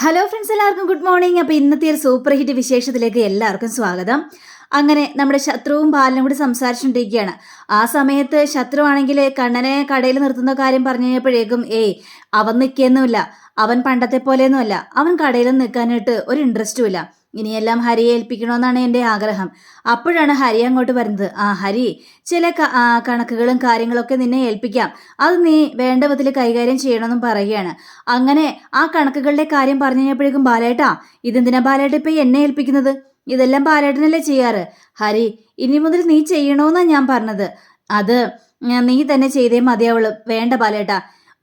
Hello friends എല്ലാവർക്കും good morning അപ്പോൾ ഇന്നത്തെ ഒരു സൂപ്പർ ഹിറ്റ് വിശേഷത്തിലേക്ക് എല്ലാവർക്കും സ്വാഗതം. അങ്ങനെ നമ്മുടെ ശത്രുവും ബാലനും കൂടി സംസാരിച്ചുകൊണ്ടിരിക്കുകയാണ്. ആ സമയത്ത് ശത്രു ആണെങ്കിൽ കണ്ണനെ കടയിൽ നിർത്തുന്ന കാര്യം പറഞ്ഞു കഴിഞ്ഞപ്പോഴേക്കും ഏയ് അവൻ നിൽക്കുകയൊന്നുമില്ല അവൻ പണ്ടത്തെ പോലെയൊന്നുമല്ല അവൻ കടയിൽ നിൽക്കാനായിട്ട് ഒരു ഇൻട്രസ്റ്റും ഇല്ല. ഇനിയെല്ലാം ഹരിയെ ഏൽപ്പിക്കണമെന്നാണ് എന്റെ ആഗ്രഹം. അപ്പോഴാണ് ഹരി അങ്ങോട്ട് വരുന്നത്. ആ ഹരി ചില കണക്കുകളും കാര്യങ്ങളൊക്കെ നിന്നെ ഏൽപ്പിക്കാം. അത് നീ വേണ്ട വിധത്തിൽ കൈകാര്യം ചെയ്യണമെന്നും പറയുകയാണ്. അങ്ങനെ ആ കണക്കുകളുടെ കാര്യം പറഞ്ഞു കഴിഞ്ഞപ്പോഴേക്കും ബാലേട്ടാ ഇതെന്തിനാ ബാലേട്ട ഇപ്പം എന്നെ ഏൽപ്പിക്കുന്നത്? ഇതെല്ലാം ബാലേട്ടനല്ലേ ചെയ്യാറ്? ഹരി ഇനി മുതൽ നീ ചെയ്യണമെന്നാണ് ഞാൻ പറഞ്ഞത്. അത് നീ തന്നെ ചെയ്തേ മതിയാവുള്ളൂ. വേണ്ട ബാലേട്ട.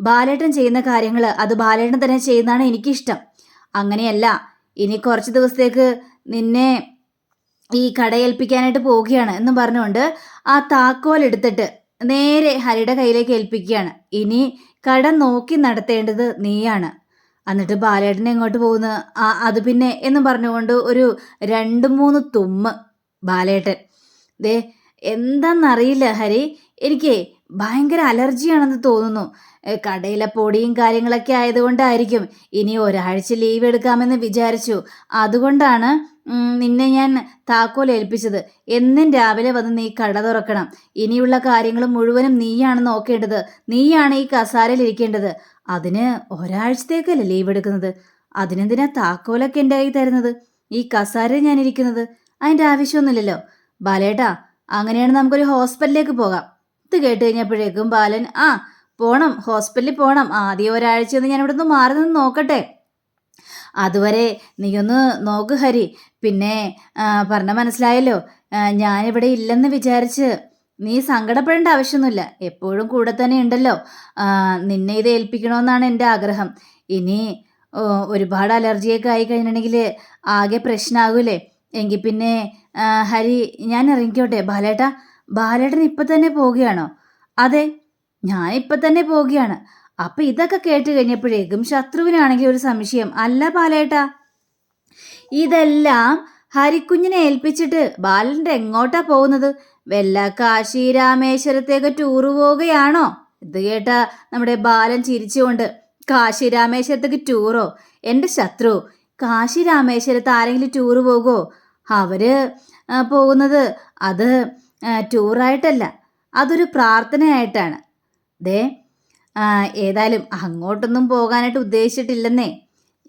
ബാലേട്ടൻ ചെയ്യുന്ന കാര്യങ്ങൾ അത് ബാലേട്ടൻ തന്നെ ചെയ്യുന്നതാണ് എനിക്കിഷ്ടം. അങ്ങനെയല്ല ഇനി കുറച്ച് ദിവസത്തേക്ക് നിന്നെ ഈ കടയേൽപ്പിക്കാനായിട്ട് പോവുകയാണ് എന്ന് പറഞ്ഞുകൊണ്ട് ആ താക്കോൽ എടുത്തിട്ട് നേരെ ഹരിയുടെ കയ്യിലേക്ക് ഏൽപ്പിക്കുകയാണ്. ഇനി കട നോക്കി നടത്തേണ്ടത് നീയാണ്. എന്നിട്ട് ബാലേട്ടനെ എങ്ങോട്ട് പോകുന്നു? ആ അത് പിന്നെ എന്ന് പറഞ്ഞുകൊണ്ട് ഒരു രണ്ട് മൂന്ന് തുമ്മ് ബാലേട്ടൻ. ദേ എന്താണെന്നറിയില്ല ഹരി. എനിക്ക് ഭയങ്കര അലർജിയാണെന്ന് തോന്നുന്നു. കടയിലെ പൊടിയും കാര്യങ്ങളൊക്കെ ആയതുകൊണ്ടായിരിക്കും. ഇനി ഒരാഴ്ച ലീവ് എടുക്കാമെന്ന് വിചാരിച്ചു. അതുകൊണ്ടാണ് നിന്നെ ഞാൻ താക്കോൽ ഏൽപ്പിച്ചത്. എന്നും രാവിലെ വന്ന് നീ കട തുറക്കണം. ഇനിയുള്ള കാര്യങ്ങൾ മുഴുവനും നീയാണ് നോക്കേണ്ടത്. നീയാണ് ഈ കസാരയിൽ ഇരിക്കേണ്ടത്. അതിന് ഒരാഴ്ചത്തേക്കല്ലേ ലീവ് എടുക്കുന്നത്? അതിനെന്തിനാ താക്കോലൊക്കെ എന്റെ കയ്യിൽ തരുന്നത്? ഈ കസാര ഞാൻ ഇരിക്കുന്നത് അതിന്റെ ആവശ്യമൊന്നുമില്ലല്ലോ. ബാലേട്ടാ അങ്ങനെയാണ് നമുക്കൊരു ഹോസ്പിറ്റലിലേക്ക് പോകാം. കേട്ട് കഴിഞ്ഞപ്പോഴേക്കും ബാലൻ ആ പോണം ഹോസ്പിറ്റലിൽ പോണം. ആദ്യം ഒരാഴ്ച ഒന്ന് ഞാൻ ഇവിടെ നിന്ന് മാറി നിന്ന് നോക്കട്ടെ. അതുവരെ നീയൊന്ന് നോക്ക് ഹരി. പിന്നെ പറഞ്ഞ മനസ്സിലായല്ലോ. ഞാനിവിടെ ഇല്ലെന്ന് വിചാരിച്ച് നീ സങ്കടപ്പെടേണ്ട ആവശ്യമൊന്നുമില്ല. എപ്പോഴും കൂടെ തന്നെ ഉണ്ടല്ലോ. നിന്നെ ഇത് ഏൽപ്പിക്കണമെന്നാണ് എന്റെ ആഗ്രഹം. ഇനി ഒരുപാട് അലർജിയൊക്കെ ആയി കഴിഞ്ഞിട്ടുണ്ടെങ്കിൽ ആകെ പ്രശ്നമാകൂലേ എങ്കിൽ പിന്നെ ഹരി ഞാൻ ഇറങ്ങിക്കോട്ടെ. ബാലേട്ടാ ബാലേട്ടൻ ഇപ്പം തന്നെ പോവുകയാണോ? അതെ ഞാൻ ഇപ്പം തന്നെ പോവുകയാണ്. അപ്പൊ ഇതൊക്കെ കേട്ട് കഴിഞ്ഞപ്പോഴേക്കും ശത്രുവിനാണെങ്കിൽ ഒരു സംശയം അല്ല ബാലേട്ടാ? ഇതെല്ലാം ഹരിക്കുഞ്ഞിനെ ഏൽപ്പിച്ചിട്ട് ബാലന്റെ എങ്ങോട്ടാ പോകുന്നത്? വല്ല കാശി രാമേശ്വരത്തേക്ക് ടൂറ് പോവുകയാണോ? ഇത് കേട്ട നമ്മുടെ ബാലൻ ചിരിച്ചുകൊണ്ട് കാശി രാമേശ്വരത്തേക്ക് ടൂറോ എന്റെ ശത്രു കാശി രാമേശ്വരത്ത് ആരെങ്കിലും ടൂറ് പോകുമോ അവർ പോകുന്നത് അത് ടൂറായിട്ടല്ല. അതൊരു പ്രാർത്ഥനയായിട്ടാണ്. ദേ ഏതായാലും അങ്ങോട്ടൊന്നും പോകാനായിട്ട് ഉദ്ദേശിച്ചിട്ടില്ലെന്നേ.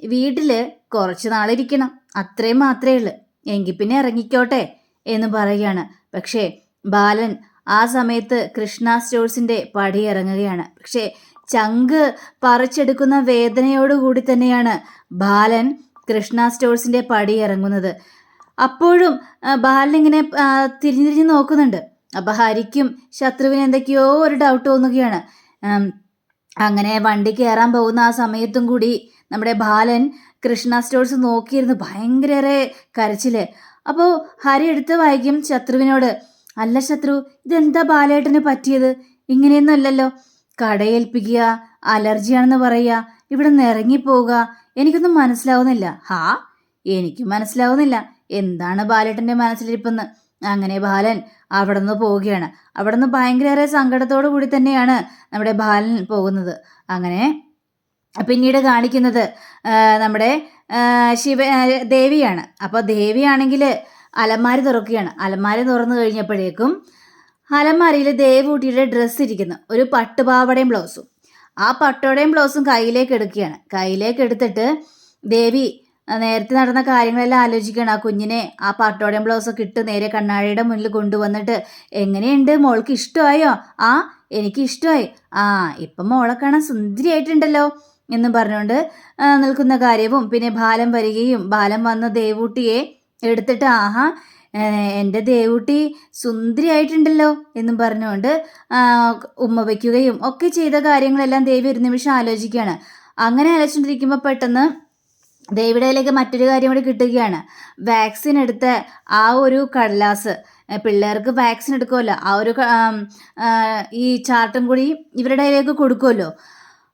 വീട്ടിൽ കുറച്ച് നാളിരിക്കണം അത്രയും മാത്രമേ ഉള്ളൂ. എങ്കിൽ പിന്നെ ഇറങ്ങിക്കോട്ടെ എന്ന് പറയുകയാണ്. പക്ഷേ ബാലൻ ആ സമയത്ത് കൃഷ്ണ സ്റ്റോഴ്സിന്റെ പടി ഇറങ്ങുകയാണ്. പക്ഷേ ചങ്ക് പറിച്ചെടുക്കുന്ന വേദനയോടുകൂടി തന്നെയാണ് ബാലൻ കൃഷ്ണ സ്റ്റോഴ്സിന്റെ പടി ഇറങ്ങുന്നത്. അപ്പോഴും ബാലിനിങ്ങനെ തിരിഞ്ഞു തിരിഞ്ഞ് നോക്കുന്നുണ്ട്. അപ്പൊ ഹരിക്കും ശത്രുവിന് എന്തൊക്കെയോ ഒരു ഡൗട്ട് തോന്നുകയാണ്. അങ്ങനെ വണ്ടി കയറാൻ പോകുന്ന ആ സമയത്തും കൂടി നമ്മുടെ ബാലൻ കൃഷ്ണ സ്റ്റോഴ്സ് നോക്കിയിരുന്നു. ഭയങ്കരേറെ കരച്ചിൽ. അപ്പോൾ ഹരി എടുത്ത് വായിക്കും ശത്രുവിനോട് അല്ല ശത്രു ഇതെന്താ ബാലേട്ടന് പറ്റിയത്? ഇങ്ങനെയൊന്നും അല്ലല്ലോ കടയേൽപ്പിക്കുക അലർജിയാണെന്ന് പറയുക ഇവിടെ നിന്ന് ഇറങ്ങിപ്പോവുക എനിക്കൊന്നും മനസ്സിലാവുന്നില്ല. ഹാ എനിക്കും മനസ്സിലാവുന്നില്ല. എന്താണ് ബാലേട്ടന്റെ മനസ്സിലിരിപ്പെന്ന്? അങ്ങനെ ബാലൻ അവിടെ നിന്ന് പോവുകയാണ്. അവിടെ നിന്ന് ഭയങ്കര സങ്കടത്തോടു കൂടി തന്നെയാണ് നമ്മുടെ ബാലൻ പോകുന്നത്. അങ്ങനെ പിന്നീട് കാണിക്കുന്നത് നമ്മുടെ ശിവ ദേവിയാണ്. അപ്പോൾ ദേവിയാണെങ്കിൽ അലമാരി തുറക്കുകയാണ്. അലമാരി തുറന്നു കഴിഞ്ഞപ്പോഴേക്കും അലമാരിയിൽ ദേവൂട്ടിയുടെ ഡ്രസ്സ് ഇരിക്കുന്നു. ഒരു പട്ടുപാവടയും ബ്ലൗസും. ആ പട്ടോടയും ബ്ലൗസും കയ്യിലേക്ക് എടുക്കുകയാണ്. കയ്യിലേക്ക് എടുത്തിട്ട് ദേവി നേരത്തെ നടന്ന കാര്യങ്ങളെല്ലാം ആലോചിക്കുകയാണ് ആ കുഞ്ഞിനെ ആ പട്ടോടയും ബ്ലൗസൊക്കെ ഇട്ട് നേരെ കണ്ണാടിയുടെ മുന്നിൽ കൊണ്ടുവന്നിട്ട് എങ്ങനെയുണ്ട്? മോൾക്ക് ഇഷ്ടമായോ? ആ എനിക്ക് ഇഷ്ടമായി. ആ ഇപ്പം മോളെ കാണാൻ സുന്ദരിയായിട്ടുണ്ടല്ലോ എന്നും പറഞ്ഞുകൊണ്ട് നിൽക്കുന്ന കാര്യവും പിന്നെ ബാലം വരികയും ബാലം വന്ന ദേവൂട്ടിയെ എടുത്തിട്ട് ആഹാ എന്റെ ദേവൂട്ടി സുന്ദരിയായിട്ടുണ്ടല്ലോ എന്നും പറഞ്ഞുകൊണ്ട് ഉമ്മ വയ്ക്കുകയും ഒക്കെ ചെയ്ത കാര്യങ്ങളെല്ലാം ദേവി ഒരു നിമിഷം ആലോചിക്കുകയാണ്. അങ്ങനെ ആലോചിച്ചുകൊണ്ടിരിക്കുമ്പോൾ പെട്ടെന്ന് ദേവിയുടെയിലേക്ക് മറ്റൊരു കാര്യം കൂടി കിട്ടുകയാണ്. വാക്സിൻ എടുത്ത ആ ഒരു കടലാസ് പിള്ളേർക്ക് വാക്സിൻ എടുക്കുമല്ലോ. ആ ഒരു ഈ ചാർട്ടും കൂടി ഇവരുടെ കയ്യിലേക്ക് കൊടുക്കുമല്ലോ.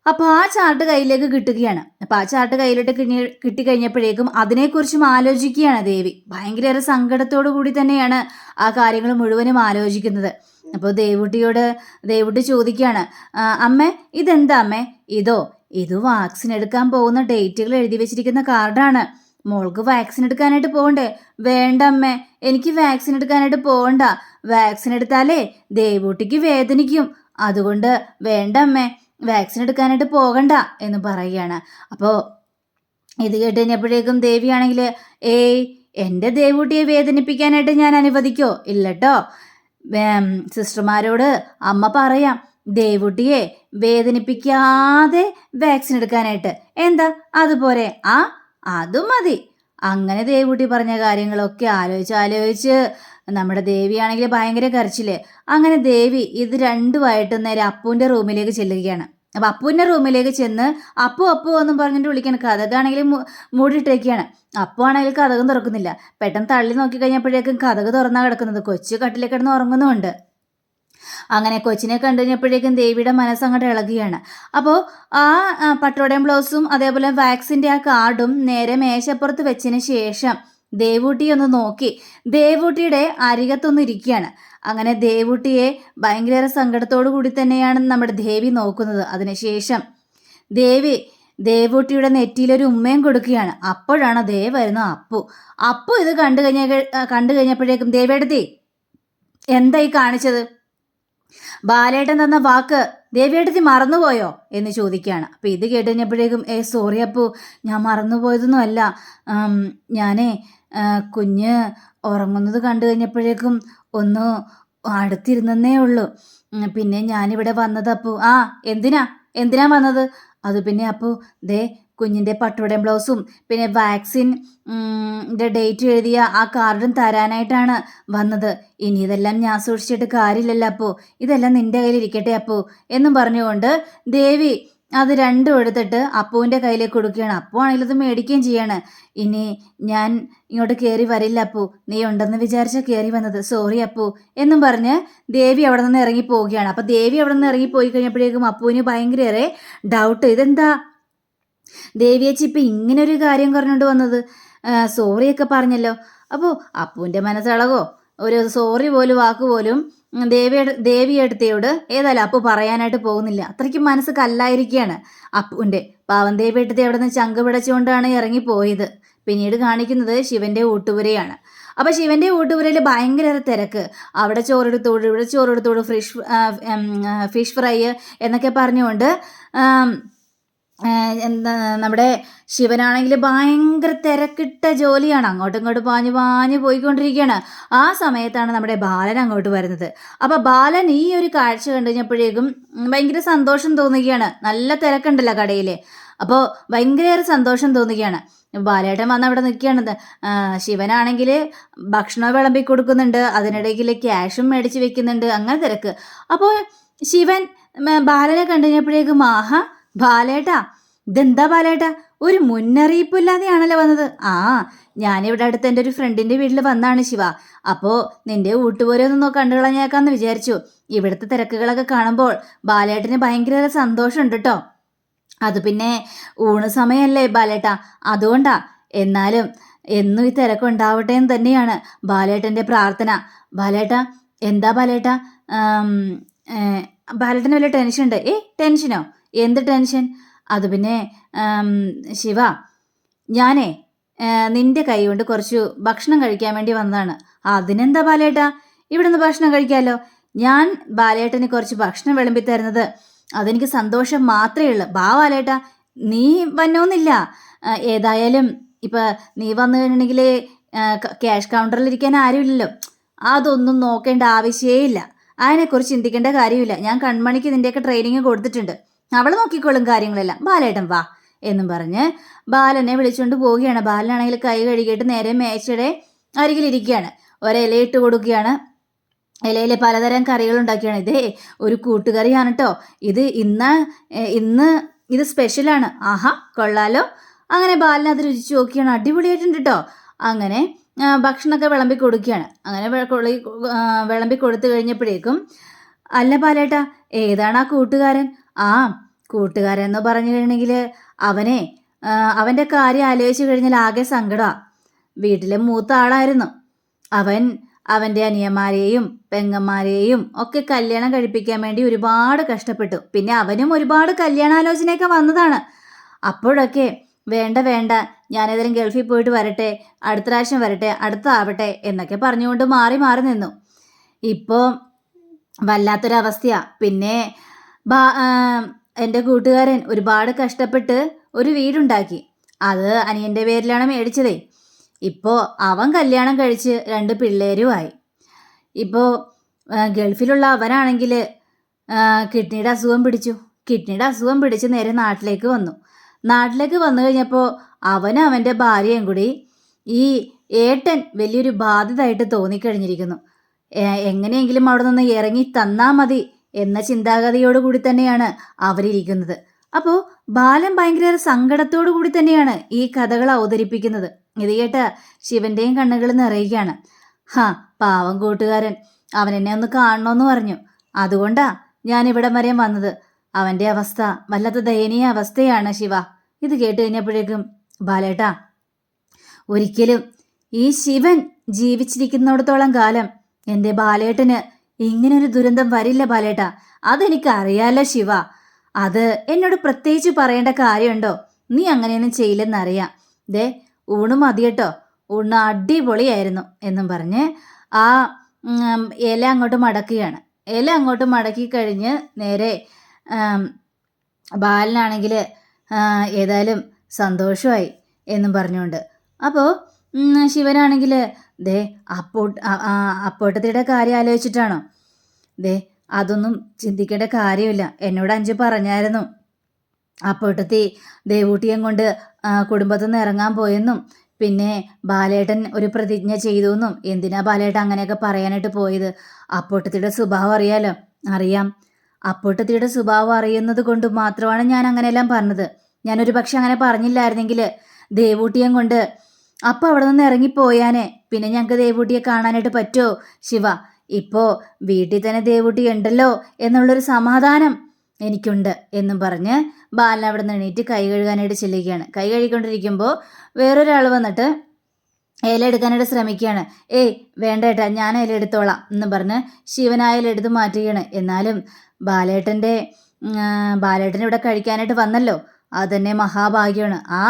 അപ്പോൾ ആ ചാർട്ട് കയ്യിലേക്ക് കിട്ടുകയാണ്. അപ്പോൾ ആ ചാർട്ട് കയ്യിലിട്ട് കിട്ടി കിട്ടിക്കഴിഞ്ഞപ്പോഴേക്കും അതിനെക്കുറിച്ചും ആലോചിക്കുകയാണ് ദേവി. ഭയങ്കര സങ്കടത്തോടു കൂടി തന്നെയാണ് ആ കാര്യങ്ങൾ മുഴുവനും ആലോചിക്കുന്നത്. അപ്പോൾ ദേവുട്ടിയോട് ദേവുട്ടി ചോദിക്കുകയാണ് അമ്മേ ഇതെന്താ അമ്മേ? ഇതോ ഇത് വാക്സിൻ എടുക്കാൻ പോകുന്ന ഡേറ്റുകൾ എഴുതി വെച്ചിരിക്കുന്ന കാർഡാണ്. മോൾക്ക് വാക്സിൻ എടുക്കാനായിട്ട് പോകണ്ടേ? വേണ്ട അമ്മേ എനിക്ക് വാക്സിൻ എടുക്കാനായിട്ട് പോകണ്ട. വാക്സിൻ എടുത്താലേ ദേവൂട്ടിക്ക് വേദനിക്കും. അതുകൊണ്ട് വേണ്ട അമ്മേ വാക്സിൻ എടുക്കാനായിട്ട് പോകണ്ട എന്ന് പറയുകയാണ്. അപ്പോൾ ഇത് കേട്ട് കഴിഞ്ഞപ്പോഴേക്കും ദേവിയാണെങ്കിൽ ഏയ് എന്റെ ദേവൂട്ടിയെ വേദനിപ്പിക്കാനായിട്ട് ഞാൻ അനുവദിക്കോ? ഇല്ലട്ടോ. സിസ്റ്റർമാരോട് അമ്മ പറയാം ദേവുട്ടിയെ വേദനിപ്പിക്കാതെ വാക്സിൻ എടുക്കാനായിട്ട്. എന്താ? അതുപോലെ. ആ അതും മതി. അങ്ങനെ ദേവുട്ടി പറഞ്ഞ കാര്യങ്ങളൊക്കെ ആലോചിച്ച് ആലോചിച്ച് നമ്മുടെ ദേവിയാണെങ്കിൽ ഭയങ്കര കരച്ചിൽ. അങ്ങനെ ദേവി ഇത് രണ്ടുമായിട്ട് നേരെ അപ്പുവിന്റെ റൂമിലേക്ക് ചെല്ലുകയാണ്. അപ്പം അപ്പുവിന്റെ റൂമിലേക്ക് ചെന്ന് അപ്പു അപ്പു എന്നും പറഞ്ഞിട്ട് വിളിക്കണം. കഥകാണെങ്കിൽ മൂടിയിട്ടേക്കാണ്. അപ്പു ആണെങ്കിൽ കഥകം തുറക്കുന്നില്ല. പെട്ടെന്ന് തള്ളി നോക്കി കഴിഞ്ഞപ്പോഴേക്കും കഥക് തുറന്നാ കിടക്കുന്നത്. കൊച്ചു കട്ടിലേക്ക് കിടന്ന് ഉറങ്ങുന്നുമുണ്ട്. അങ്ങനെ കൊച്ചിനെ കണ്ടുകഴിഞ്ഞപ്പോഴേക്കും ദേവിയുടെ മനസ്സങ്ങോട്ട് ഇളകുകയാണ്. അപ്പോൾ ആ പട്ടോടയും ബ്ലൗസും അതേപോലെ വാക്സിന്റെ ആ കാർഡും നേരെ മേശപ്പുറത്ത് വെച്ചതിന് ശേഷം ദേവൂട്ടി ഒന്ന് നോക്കി. ദേവൂട്ടിയുടെ അരികത്തൊന്ന് ഇരിക്കുകയാണ്. അങ്ങനെ ദേവൂട്ടിയെ ഭയങ്കര സങ്കടത്തോടു കൂടി തന്നെയാണ് നമ്മുടെ ദേവി നോക്കുന്നത്. അതിനുശേഷം ദേവി ദേവൂട്ടിയുടെ നെറ്റിയിലൊരു ഉമ്മയും കൊടുക്കുകയാണ്. അപ്പോഴാണ് ദേവ് വരുന്നത് അപ്പു. അപ്പു ഇത് കണ്ടു കഴിഞ്ഞ കണ്ടു കഴിഞ്ഞപ്പോഴേക്കും ദേവേടത്തി എന്തായി കാണിച്ചത്? ബാലേട്ടൻ തന്ന വാക്ക് ദേവിയേട്ടത്തി മറന്നുപോയോ എന്ന് ചോദിക്കുകയാണ്. അപ്പം ഇത് കേട്ട് കഴിഞ്ഞപ്പോഴേക്കും ഏ സോറി അപ്പു ഞാൻ മറന്നുപോയതൊന്നും അല്ല ഞാനേ കുഞ്ഞ് ഉറങ്ങുന്നത് കണ്ടു കഴിഞ്ഞപ്പോഴേക്കും ഒന്ന് അടുത്തിരുന്നേ ഉള്ളൂ. പിന്നെ ഞാനിവിടെ വന്നത് അപ്പു. ആ എന്തിനാ? എന്തിനാ വന്നത്? അത് പിന്നെ അപ്പു ദേ കുഞ്ഞിന്റെ പട്ടുടയും ബ്ലൗസും പിന്നെ വാക്സിൻ ഡേറ്റ് എഴുതിയ ആ കാർഡും തരാനായിട്ടാണ് വന്നത്. ഇനി ഇതെല്ലാം ഞാൻ സൂക്ഷിച്ചിട്ട് കാര്യമില്ലല്ലോ അപ്പോൾ ഇതെല്ലാം നിന്റെ കയ്യിൽ ഇരിക്കട്ടെ അപ്പോ എന്നും പറഞ്ഞുകൊണ്ട് ദേവി അത് രണ്ടും എടുത്തിട്ട് അപ്പുവിന്റെ കയ്യിലേക്ക് കൊടുക്കുകയാണ്. അപ്പു ആണെങ്കിൽ അത് മേടിക്കുകയും ചെയ്യാണ്. ഇനി ഞാൻ ഇങ്ങോട്ട് കയറി വരില്ല അപ്പു. നീ ഉണ്ടെന്ന് വിചാരിച്ച കയറി വന്നത്. സോറി അപ്പു. എന്നും പറഞ്ഞ് ദേവി അവിടെ നിന്ന് ഇറങ്ങി പോവുകയാണ് അപ്പം ദേവി അവിടെ നിന്ന് ഇറങ്ങി പോയി കഴിഞ്ഞപ്പോഴേക്കും അപ്പുവിന് ഭയങ്കര ഡൗട്ട് ഇതെന്താ? ദേവിയച്ചി ഇപ്പം ഇങ്ങനെ ഒരു കാര്യം പറഞ്ഞുകൊണ്ട് വന്നത്. സോറിയൊക്കെ പറഞ്ഞല്ലോ. അപ്പോൾ അപ്പുവിന്റെ മനസ്സിളകോ ഒരു സോറി പോലും വാക്ക് പോലും ദേവിയുടെ ദേവിയെടുത്തയോട് ഏതായാലും അപ്പു പറയാനായിട്ട് പോകുന്നില്ല. അത്രയ്ക്കും മനസ്സ് കല്ലായിരിക്കുകയാണ് അപ്പുവിന്റെ പാവം ദേവിയെടുത്തി അവിടെ നിന്ന് ചങ്ക് പിടച്ചുകൊണ്ടാണ് ഇറങ്ങിപ്പോയത്. പിന്നീട് കാണിക്കുന്നത് ശിവന്റെ ഊട്ടുപുരയാണ്. അപ്പോൾ ശിവന്റെ ഊട്ടുപുരയിൽ ഭയങ്കര തിരക്ക്. അവിടെ ചോറെടുത്തോട് ഇവിടെ ചോറെടുത്തോട് ഫിഷ് ഫിഷ് ഫ്രൈ എന്നൊക്കെ പറഞ്ഞുകൊണ്ട് എന്താ നമ്മുടെ ശിവനാണെങ്കിൽ ഭയങ്കര തിരക്കിട്ട ജോലിയാണ്. അങ്ങോട്ടും ഇങ്ങോട്ടും പാഞ്ഞു പാഞ്ഞു പോയിക്കൊണ്ടിരിക്കുകയാണ്. ആ സമയത്താണ് നമ്മുടെ ബാലൻ അങ്ങോട്ട് വരുന്നത്. അപ്പോൾ ബാലൻ ഈ ഒരു കാഴ്ച കണ്ടു കഴിഞ്ഞപ്പോഴേക്കും ഭയങ്കര സന്തോഷം തോന്നുകയാണ്. നല്ല തിരക്കുണ്ടല്ലോ കടയിൽ അപ്പോൾ ഭയങ്കര സന്തോഷം തോന്നുകയാണ്. ബാലേട്ടൻ വന്ന് അവിടെ നിൽക്കുകയാണ്. ശിവനാണെങ്കിൽ ഭക്ഷണം വിളമ്പി കൊടുക്കുന്നുണ്ട്. അതിനിടയ്ക്ക് ക്യാഷും മേടിച്ച് വെക്കുന്നുണ്ട്. അങ്ങനെ തിരക്ക്. അപ്പോൾ ശിവൻ ബാലനെ കണ്ടു കഴിഞ്ഞപ്പോഴേക്കും ആഹാ ബാലേട്ടാ ഇതെന്താ ബാലേട്ടാ? ഒരു മുന്നറിയിപ്പില്ലാതെയാണല്ലോ വന്നത്. ആ ഞാനിവിടെ അടുത്ത് എന്റെ ഒരു ഫ്രണ്ടിന്റെ വീട്ടിൽ വന്നാണ് ശിവ. അപ്പോൾ നിന്റെ ഊട്ടുപോലെ ഒന്ന് കണ്ടു കളഞ്ഞേക്കാന്ന് വിചാരിച്ചു. ഇവിടുത്തെ തിരക്കുകളൊക്കെ കാണുമ്പോൾ ബാലേട്ടന് ഭയങ്കര സന്തോഷമുണ്ട് കേട്ടോ അത് പിന്നെ ഊണ് സമയമല്ലേ ബാലേട്ട. അതുകൊണ്ടാ എന്നാലും എന്നും ഈ തിരക്കുണ്ടാവട്ടെ എന്ന് തന്നെയാണ് ബാലേട്ടന്റെ പ്രാർത്ഥന. ബാലേട്ട എന്താ ബാലേട്ട? ബാലേട്ടന് വലിയ ടെൻഷൻ ഉണ്ട് ഏ ടെൻഷനോ? എന്ത് ടെൻഷൻ? അത് പിന്നെ ശിവ ഞാനേ നിന്റെ കൈ കൊണ്ട് കുറച്ച് ഭക്ഷണം കഴിക്കാൻ വേണ്ടി വന്നതാണ്. അതിനെന്താ ബാലേട്ടാ? ഇവിടുന്ന് ഭക്ഷണം കഴിക്കാമല്ലോ ഞാൻ ബാലേട്ടന് കുറച്ച് ഭക്ഷണം വിളമ്പി തരുന്നത്. അതെനിക്ക് സന്തോഷം മാത്രമേ ഉള്ളൂ. ബാ ബാലേട്ട നീ വന്നോന്നില്ല. ഏതായാലും ഇപ്പം നീ വന്നു കഴിഞ്ഞിട്ടുണ്ടെങ്കിൽ ക്യാഷ് കൗണ്ടറിൽ ഇരിക്കാൻ ആരുമില്ലല്ലോ. അതൊന്നും നോക്കേണ്ട ആവശ്യമേ ഇല്ല. അതിനെക്കുറിച്ച് ചിന്തിക്കേണ്ട കാര്യമില്ല. ഞാൻ കൺമണിക്ക് ഇതിന്റെയൊക്കെ ട്രെയിനിങ് കൊടുത്തിട്ടുണ്ട്. അവൾ നോക്കിക്കോളും കാര്യങ്ങളെല്ലാം. ബാലേട്ടൻ വാ എന്നും പറഞ്ഞ് ബാലനെ വിളിച്ചുകൊണ്ട് പോവുകയാണ്. ബാലനാണെങ്കിൽ കൈ കഴുകിയിട്ട് നേരെ മേച്ചയുടെ അരികിലിരിക്കുകയാണ് ഒരില ഇട്ട് കൊടുക്കുകയാണ്. ഇലയിലെ പലതരം കറികൾ ഉണ്ടാക്കിയാണ്. ഇതേ ഒരു കൂട്ടുകറിയാണ് കേട്ടോ ഇത് ഇന്ന് ഇന്ന് ഇത് സ്പെഷ്യലാണ് ആഹാ കൊള്ളാലോ. അങ്ങനെ ബാലൻ അത് രുചിച്ച് നോക്കിയാണ്. അടിപൊളിയായിട്ടുണ്ട് കേട്ടോ അങ്ങനെ ഭക്ഷണമൊക്കെ വിളമ്പി കൊടുക്കുകയാണ്. അങ്ങനെ വിളമ്പി കൊടുത്തു കഴിഞ്ഞപ്പോഴേക്കും അല്ല ബാലേട്ടാ ഏതാണ് ആ കൂട്ടുകാരൻ? ആ കൂട്ടുകാരെന്ന് പറഞ്ഞു കഴിഞ്ഞെങ്കിൽ അവനെ അവന്റെ കാര്യം ആലോചിച്ച് കഴിഞ്ഞാൽ ആകെ സങ്കടമാണ് വീട്ടിലെ മൂത്ത ആളായിരുന്നു. അവൻ അവന്റെ അനിയന്മാരെയും പെങ്ങന്മാരെയും ഒക്കെ കല്യാണം കഴിപ്പിക്കാൻ വേണ്ടി ഒരുപാട് കഷ്ടപ്പെട്ടു. പിന്നെ അവനും ഒരുപാട് കല്യാണാലോചനയൊക്കെ വന്നതാണ്. അപ്പോഴൊക്കെ വേണ്ട വേണ്ട ഞാനേതെങ്കിലും ഗൾഫിൽ പോയിട്ട് വരട്ടെ അടുത്ത പ്രാവശ്യം വരട്ടെ അടുത്ത ആവട്ടെ എന്നൊക്കെ പറഞ്ഞുകൊണ്ട് മാറി മാറി നിന്നു. ഇപ്പോൾ വല്ലാത്തൊരവസ്ഥയാണ് പിന്നെ ബാ എന്റെ കൂട്ടുകാരൻ ഒരുപാട് കഷ്ടപ്പെട്ട് ഒരു വീടുണ്ടാക്കി. അത് അനിയന്റെ പേരിലാണ് മേടിച്ചതേ. ഇപ്പോൾ അവൻ കല്യാണം കഴിച്ച് രണ്ട് പിള്ളേരുമായി. ഇപ്പോൾ ഗൾഫിലുള്ള അവനാണെങ്കിൽ കിഡ്നിയുടെ അസുഖം പിടിച്ചു. കിഡ്നിയുടെ അസുഖം പിടിച്ച് നേരെ നാട്ടിലേക്ക് വന്നു. നാട്ടിലേക്ക് വന്നു കഴിഞ്ഞപ്പോൾ അവനും അവന്റെ ഭാര്യയും കൂടി ഈ ഏട്ടൻ വലിയൊരു ബാധ്യതയായിട്ട് തോന്നിക്കഴിഞ്ഞിരിക്കുന്നു. എങ്ങനെയെങ്കിലും അവിടെ നിന്ന് ഇറങ്ങി തന്നാൽ മതി എന്ന ചിന്താഗതിയോടുകൂടി തന്നെയാണ് അവരിയ്ക്കുന്നത് അപ്പോൾ ബാലൻ ഭയങ്കര സങ്കടത്തോടു കൂടി തന്നെയാണ് ഈ കഥകൾ അവതരിപ്പിക്കുന്നത്. ഇത് കേട്ട ശിവന്റെയും കണ്ണുകൾ നിറയുകയാണ്. ഹാ പാവം കൂട്ടുകാരൻ. അവൻ എന്നെ ഒന്ന് കാണണമെന്ന് പറഞ്ഞു. അതുകൊണ്ടാ ഞാൻ ഇവിടം വരെ വന്നത്. അവന്റെ അവസ്ഥ വല്ലാത്ത ദയനീയ അവസ്ഥയാണ് ശിവ. ഇത് കേട്ട് കഴിഞ്ഞപ്പോഴേക്കും ബാലേട്ടാ ഒരിക്കലും ഈ ശിവൻ ജീവിച്ചിരിക്കുന്നിടത്തോളം കാലം എന്റെ ബാലേട്ടന് ഇങ്ങനൊരു ദുരന്തം വരില്ല ബാലേട്ട. അതെനിക്ക് അറിയാലോ ശിവ. അത് എന്നോട് പ്രത്യേകിച്ച് പറയേണ്ട കാര്യമുണ്ടോ? നീ അങ്ങനെയൊന്നും ചെയ്യില്ലെന്നറിയാം. ദേ ഊണ് മതി കേട്ടോ. ഊണ് അടിപൊളിയായിരുന്നു എന്നും പറഞ്ഞ് ആ ഇല അങ്ങോട്ട് മടക്കുകയാണ്. ഇല അങ്ങോട്ട് മടക്കി കഴിഞ്ഞ് നേരെ ബാലനാണെങ്കിൽ ഏതായാലും സന്തോഷമായി എന്നും പറഞ്ഞുകൊണ്ട്. അപ്പോൾ ശിവനാണെങ്കിൽ ദേ അപ്പോ അപ്പോട്ടത്തിയുടെ കാര്യം ആലോചിച്ചിട്ടാണോ? ദേ അതൊന്നും ചിന്തിക്കേണ്ട കാര്യമില്ല. എന്നോട് അഞ്ചു പറഞ്ഞായിരുന്നു. അപ്പോട്ടത്തി ദേവൂട്ടിയും കൊണ്ട് കുടുംബത്തിൽ നിന്ന് ഇറങ്ങാൻ പോയെന്നും പിന്നെ ബാലേട്ടൻ ഒരു പ്രതിജ്ഞ ചെയ്തു എന്നും എന്തിനാ ബാലേട്ടൻ അങ്ങനെയൊക്കെ പറയാനായിട്ട് പോയത്? അപ്പോട്ടത്തിയുടെ സ്വഭാവം അറിയാലോ? അറിയാം. അപ്പോട്ടത്തിയുടെ സ്വഭാവം അറിയുന്നത് കൊണ്ട് മാത്രമാണ് ഞാൻ അങ്ങനെയെല്ലാം പറഞ്ഞത്. ഞാനൊരു പക്ഷെ അങ്ങനെ പറഞ്ഞില്ലായിരുന്നെങ്കിൽ ദേവൂട്ടിയും കൊണ്ട് അപ്പം അവിടെ നിന്ന് ഇറങ്ങിപ്പോയാനെ. പിന്നെ ഞങ്ങൾക്ക് ദേവൂട്ടിയെ കാണാനായിട്ട് പറ്റുമോ ശിവ ഇപ്പോ വീട്ടിൽ തന്നെ ദേവൂട്ടി ഉണ്ടല്ലോ എന്നുള്ളൊരു സമാധാനം എനിക്കുണ്ട് എന്നും പറഞ്ഞ് ബാലൻ അവിടെ നിന്ന് എണീറ്റ് കൈ കഴുകാനായിട്ട് ചെല്ലുകയാണ്. കൈ കഴുകിക്കൊണ്ടിരിക്കുമ്പോൾ വേറൊരാൾ വന്നിട്ട് ഇല എടുക്കാനായിട്ട് ശ്രമിക്കുകയാണ്. ഏയ് വേണ്ട ഏട്ടാ ഞാൻ ഇല എടുത്തോളാം എന്ന് പറഞ്ഞ് ശിവനായ ഇല എടുത്ത് മാറ്റുകയാണ്. എന്നാലും ബാലേട്ടന്റെ ബാലേട്ടൻ ഇവിടെ കഴിക്കാനായിട്ട് വന്നല്ലോ. അത് തന്നെ മഹാഭാഗ്യമാണ്. ആ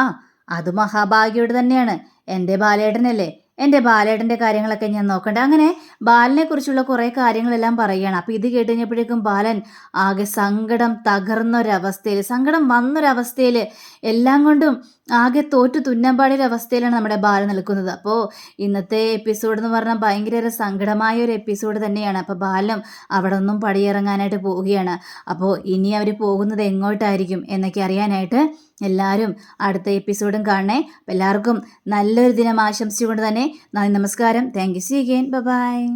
അത് മഹാഭാഗ്യോട് തന്നെയാണ്. എന്റെ ബാലേട്ടനല്ലേ? എന്റെ ബാലേട്ടന്റെ കാര്യങ്ങളൊക്കെ ഞാൻ നോക്കണ്ട. അങ്ങനെ ബാലനെ കുറിച്ചുള്ള കുറേ കാര്യങ്ങളെല്ലാം പറയുകയാണ്. അപ്പോൾ ഇത് കേട്ട് കഴിഞ്ഞപ്പോഴേക്കും ബാലൻ ആകെ സങ്കടം തകർന്നൊരവസ്ഥയിൽ സങ്കടം വന്നൊരവസ്ഥയിൽ എല്ലാം കൊണ്ടും ആകെ തോറ്റു തുന്നമ്പാടിയൊരു അവസ്ഥയിലാണ് നമ്മുടെ ബാലൻ നിൽക്കുന്നത്. അപ്പോൾ ഇന്നത്തെ എപ്പിസോഡ് എന്ന് പറഞ്ഞാൽ ഭയങ്കര സങ്കടമായ ഒരു എപ്പിസോഡ് തന്നെയാണ്. അപ്പോൾ ബാലനും അവിടെ നിന്നും പടിയിറങ്ങാനായിട്ട് പോവുകയാണ്. അപ്പോൾ ഇനി അവർ പോകുന്നത് എങ്ങോട്ടായിരിക്കും എന്നൊക്കെ അറിയാനായിട്ട് എല്ലാവരും അടുത്ത എപ്പിസോഡും കാണണേ. എല്ലാവർക്കും നല്ലൊരു ദിനം ആശംസിച്ചുകൊണ്ട് തന്നെ നന്ദി നമസ്കാരം. Thank you see again bye